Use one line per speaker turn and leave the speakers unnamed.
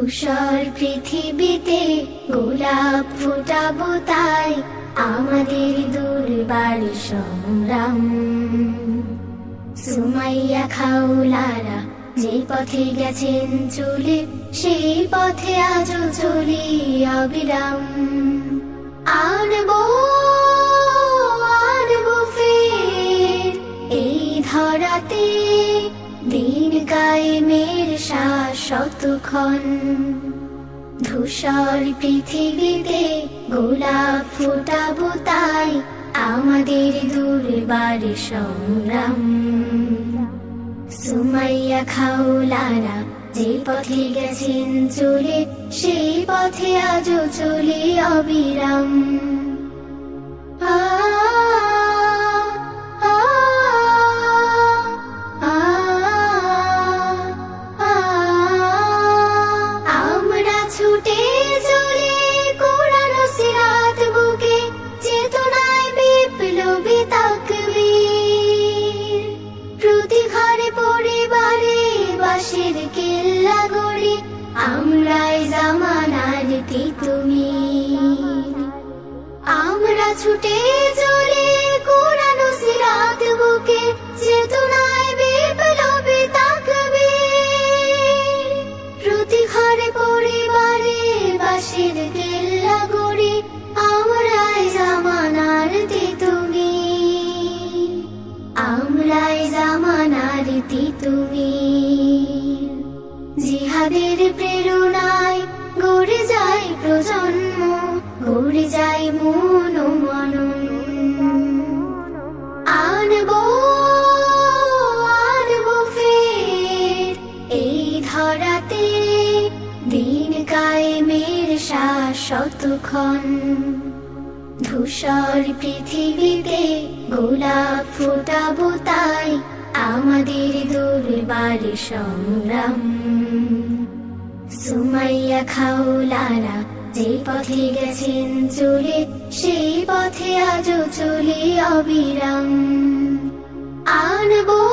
ধূসর পৃথিবীতে গোলাপ ফুটাবো তাই আমাদের দুর্বার সংগ্রাম। সুমাইয়া খাউলারা যে পথে গেছেন চলে, সেই পথে আজও চলি অবিরাম। আনব আনব ফের এই ধরাতে দিন কায়েমের শাশ্বতক্ষণ ধূসর পৃথিবীতে গোলাপ ফুটাবো তাই আমাদের দুর্বার সংগ্রাম। সুমাইয়া খাউলারা যে পথে গেছেন চলে সেই পথে আজও চলে অবিরাম। আ, গড়ি আমরাই জামানার তুমি আমরা ছুটে চলে কোরআন সিরাত বুকে, চেতনায় বিপ্লবে তাকবে প্রতি ঘরে পরিবারে কায়েমের শাশ্বতক্ষণ ধূসর পৃথিবীতে গোলাপ ফুটাবো তাই আমাদের দুর্বার সংগ্রাম। সুমাইয়া খাউলারা যে পথে গেছেন চলে, সেই পথে আজও চলি অবিরাম। আনব